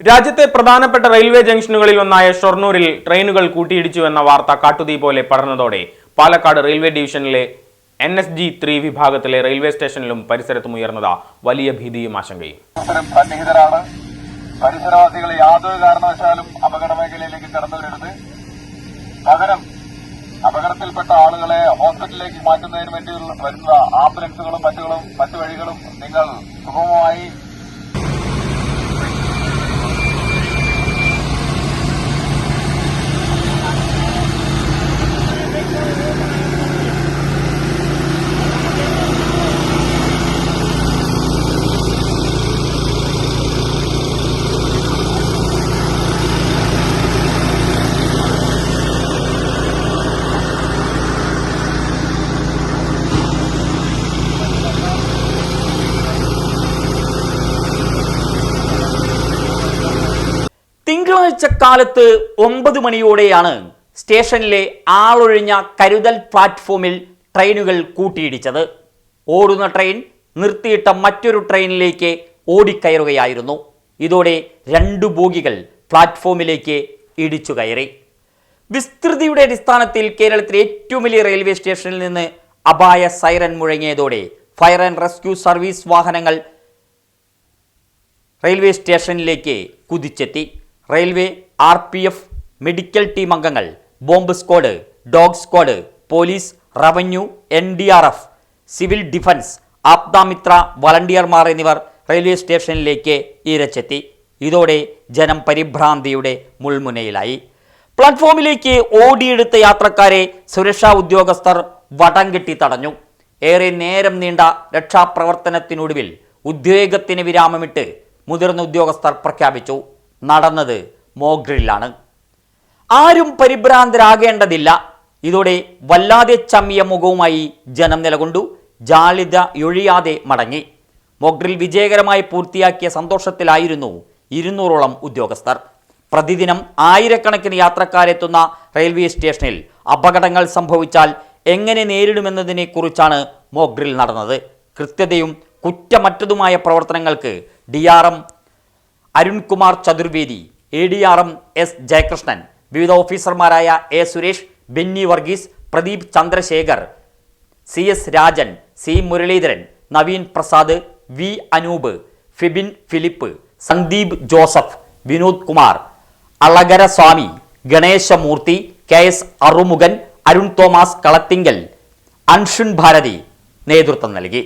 രാജ്യത്തെ പ്രധാനപ്പെട്ട റെയിൽവേ ജംഗ്ഷനുകളിൽ ഒന്നായ ഷൊർണൂരിൽ ട്രെയിനുകൾ കൂട്ടിയിടിച്ചു എന്ന വാർത്ത കാട്ടുതീ പോലെ പടർന്നതോടെ പാലക്കാട് റെയിൽവേ ഡിവിഷനിലെ എൻ എസ് ജി ത്രീ വിഭാഗത്തിലെ റെയിൽവേ സ്റ്റേഷനിലും പരിസരത്തും ഉയർന്നത് വലിയ ഭീതിയും ആശങ്കയും. സന്നിഹിതരാണ്. യാതൊരു കാരണവശാലും അപകട മേഖലയിലേക്ക് കടന്നു പകരം അപകടത്തിൽപ്പെട്ട ആളുകളെ ഹോസ്പിറ്റലിലേക്ക് മാറ്റുന്നതിന് വേണ്ടി വരുന്ന ആംബുലൻസുകളും മറ്റുകളും മറ്റു വഴികളും നിങ്ങൾ സുഗമമായി തിങ്കളാഴ്ച കാലത്ത് ഒമ്പത് മണിയോടെയാണ് സ്റ്റേഷനിലെ ആളൊഴിഞ്ഞ കരുതൽ പ്ലാറ്റ്ഫോമിൽ ട്രെയിനുകൾ കൂട്ടിയിടിച്ചത്. ഓടുന്ന ട്രെയിൻ നിർത്തിയിട്ട മറ്റൊരു ട്രെയിനിലേക്ക് ഓടിക്കയറുകയായിരുന്നു. ഇതോടെ രണ്ട് ബോഗികൾ പ്ലാറ്റ്ഫോമിലേക്ക് ഇടിച്ചു കയറി. വിസ്തൃതിയുടെ അടിസ്ഥാനത്തിൽ കേരളത്തിലെ ഏറ്റവും വലിയ റെയിൽവേ സ്റ്റേഷനിൽ നിന്ന് അപായ സൈറൻ മുഴങ്ങിയതോടെ ഫയർ ആൻഡ് റെസ്ക്യൂ സർവീസ് വാഹനങ്ങൾ റെയിൽവേ സ്റ്റേഷനിലേക്ക് കുതിച്ചെത്തി. Railway R P F medical team അംഗങ്ങൾ bomb squad dog squad police revenue N D R F civil defence Apthamitra വളണ്ടിയർമാർ എന്നിവർ റെയിൽവേ സ്റ്റേഷനിലേക്ക് ഇരച്ചെത്തി ഇതോടെ ജനം പരിഭ്രാന്തിയുടെ മുൾമുനയിലായി. പ്ലാറ്റ്ഫോമിലേക്ക് ഓടിയെടുത്ത യാത്രക്കാരെ സുരക്ഷാ ഉദ്യോഗസ്ഥർ വടം കെട്ടി തടഞ്ഞു. ഏറെ നേരം നീണ്ട രക്ഷാപ്രവർത്തനത്തിനൊടുവിൽ ഉദ്വേഗത്തിന് വിരാമമിട്ട് മുതിർന്ന ഉദ്യോഗസ്ഥർ പ്രഖ്യാപിച്ചു. നടന്നത് മോഗ്രിലാണ്. ആരും പരിഭ്രാന്തരാകേണ്ടതില്ല. ഇതോടെ വല്ലാതെ ചമ്മിയ മുഖവുമായി ജനം നിലകൊണ്ടു ജാളിത ഒഴിയാതെ മടങ്ങി. മോഗ്രിൽ വിജയകരമായി പൂർത്തിയാക്കിയ സന്തോഷത്തിലായിരുന്നു ഇരുന്നൂറോളം ഉദ്യോഗസ്ഥർ. പ്രതിദിനം ആയിരക്കണക്കിന് യാത്രക്കാരെത്തുന്ന റെയിൽവേ സ്റ്റേഷനിൽ അപകടങ്ങൾ സംഭവിച്ചാൽ എങ്ങനെ നേരിടുമെന്നതിനെക്കുറിച്ചാണ് മോഗ്രിൽ നടന്നത്. കൃത്യതയും കുറ്റമറ്റതുമായ പ്രവർത്തനങ്ങൾക്ക് D R M Arunkumar Chaturvedi A D R M S Jayakrishnan വിവിധ ഓഫീസർമാരായ A Suresh Benny Varghese Pradeep Chandrashekar C S Rajan C Muraleedharan Naveen Prasad V Anoop Fibin Philip Sandeep Joseph Vinod Kumar Alagara Swamy Ganeshamoorthy K S Arumughan Arun Thomas Kalathingal Anshun Bharathi നേതൃത്വം നൽകി.